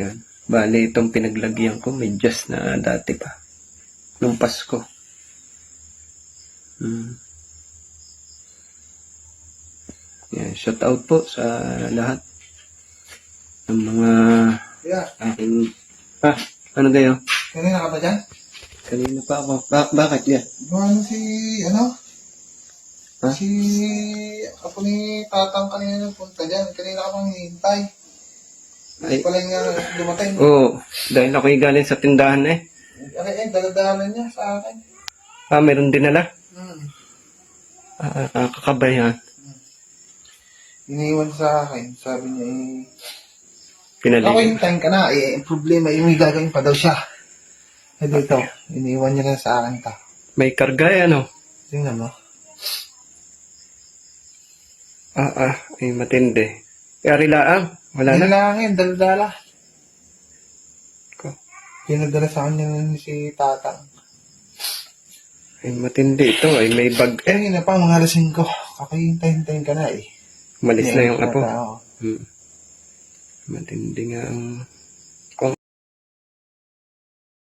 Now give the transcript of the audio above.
Yan. Bali, itong pinaglagyan ko, may just na dati pa. Nung Pasko. Hmm. Yan, shout out po sa lahat ng mga Yeah. aking... Ah, ano kayo? Kanina ka ba dyan? Kanina pa ako. Ba- bakit yan? Ano si, ano? Ha? Si, ako ni tatang kanina punta dyan. Kanina ka pang hinihintay. Ay, Pala nga dumatay. oo. dahil ako'y galing sa tindahan eh. Ano eh, daladalan niya sa akin. Ah, meron din nala. Hmm. Ah, ah, kakabayan. Iniwan sa akin. Sabi niya eh, ako Pinaligyan. hintayin ka na. Eh, ang problema yung may gagawin pa daw siya. Eh dito, iniwan niya lang sa akin ta. May karga eh, ano? Tingnan mo. Ah, ah, ay matindi. Yari laang. Wala na. Kailangan, daladala. Ko. Pinadala sa kanya nun si tatang. Ay matindi ito. Ay may bag. Eh, yun na pa, mga alas 5. Kakahintay-hintayin ka na eh. Malis na yung apo. Hmm. Matindi nga ang